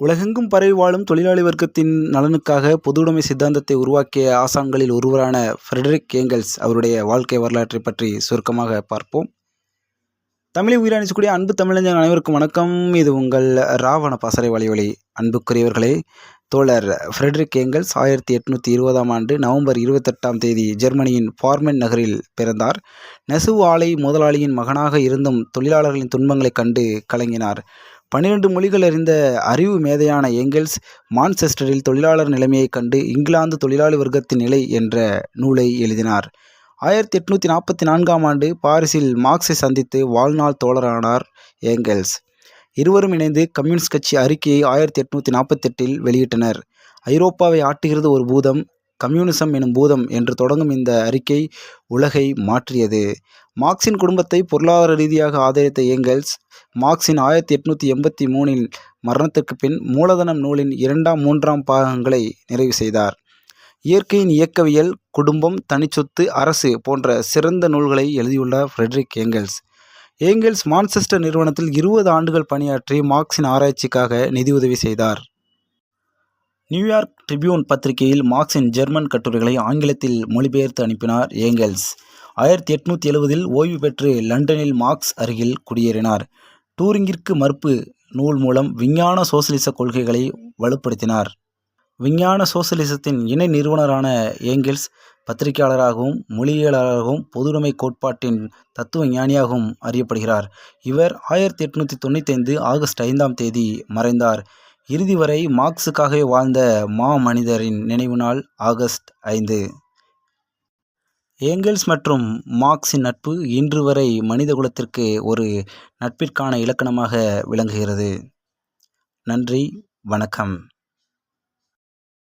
உலகெங்கும் பரவி வாழும் தொழிலாளி வர்க்கத்தின் நலனுக்காக பொதுவுடைமை சித்தாந்தத்தை உருவாக்கிய ஆசான்களில் ஒருவரான ஃப்ரெடரிக் ஏங்கல்ஸ் அவருடைய வாழ்க்கை வரலாற்றை பற்றி சுருக்கமாக பார்ப்போம். தமிழை உயிரணிச்சக்கூடிய அன்பு தமிழஞ்சங்கள் அனைவருக்கும் வணக்கம். இது உங்கள் ராவண பாசறை வழிவழி அன்புக்குரியவர்களே தோழர் ஃப்ரெட்ரிக் ஏங்கல்ஸ் ஆயிரத்தி எட்நூற்றி இருபதாம் ஆண்டு நவம்பர் இருபத்தெட்டாம் தேதி ஜெர்மனியின் ஃபார்மென் நகரில் பிறந்தார். நெசவு ஆலை முதலாளியின் மகனாக இருந்தும் தொழிலாளர்களின் துன்பங்களைக் கண்டு கலங்கினார். பன்னிரண்டு மொழிகள் அறிந்த அறிவு மேதையான ஏங்கல்ஸ் மான்செஸ்டரில் தொழிலாளர் நிலைமையைக் கண்டு இங்கிலாந்து தொழிலாளி வர்க்கத்தின் நிலை என்ற நூலை எழுதினார். ஆயிரத்தி எட்நூற்றி நாற்பத்தி நான்காம் ஆண்டு பாரிஸில் மார்க்ஸை சந்தித்து வாழ்நாள் தோழரானார் ஏங்கெல்ஸ். இருவரும் இணைந்து கம்யூனிஸ்ட் கட்சி அறிக்கையை ஆயிரத்தி எட்நூற்றி நாற்பத்தெட்டில் வெளியிட்டனர். ஐரோப்பாவை ஆட்டுகிறது ஒரு பூதம் கம்யூனிசம் எனும் பூதம் என்று தொடங்கும் இந்த அறிக்கை உலகை மாற்றியது. மார்க்சின் குடும்பத்தை பொருளாதார ரீதியாக ஆதரித்த ஏங்கல்ஸ் மார்க்சின் ஆயிரத்தி எட்நூற்றி எண்பத்தி மூணில் மரணத்திற்கு பின் மூலதனம் நூலின் இரண்டாம் மூன்றாம் பாகங்களை நிறைவு செய்தார். இயற்கையின் இயக்கவியல் குடும்பம் தனிச்சொத்து அரசு போன்ற சிறந்த நூல்களை எழுதியுள்ளார் ஃப்ரெட்ரிக் ஏங்கல்ஸ். ஏங்கல்ஸ் மான்செஸ்டர் நிறுவனத்தில் இருபது ஆண்டுகள் பணியாற்றி மார்க்சின் ஆராய்ச்சிக்காக நிதியுதவி செய்தார். நியூயார்க் ட்ரிபியூன் பத்திரிகையில் மார்க்சின் ஜெர்மன் கட்டுரைகளை ஆங்கிலத்தில் மொழிபெயர்த்து அனுப்பினார் ஏங்கல்ஸ். ஆயிரத்தி எட்நூற்றி எழுவதில் ஓய்வு பெற்று லண்டனில் மார்க்ஸ் அருகில் குடியேறினார். டூரிங்கிற்கு மறுப்பு நூல் மூலம் விஞ்ஞான சோசலிச கொள்கைகளை வலுப்படுத்தினார். விஞ்ஞான சோசலிசத்தின் இணை நிறுவனரான ஏங்கெல்ஸ் பத்திரிகையாளராகவும் மொழியியலாளராகவும் பொதுடைமை கோட்பாட்டின் தத்துவ ஞானியாகவும் அறியப்படுகிறார். இவர் ஆயிரத்தி எட்நூற்றி தொண்ணூற்றி ஐந்து ஆகஸ்ட் ஐந்தாம் தேதி மறைந்தார். இறுதி வரை மார்க்ஸுக்காகவே வாழ்ந்த மா மனிதரின் நினைவு நாள் ஆகஸ்ட் ஐந்து. ஏங்கல்ஸ் மற்றும் மார்க்ஸின் நட்பு இன்று வரை மனித குலத்திற்கு ஒரு நட்பிற்கான இலக்கணமாக விளங்குகிறது. நன்றி வணக்கம்.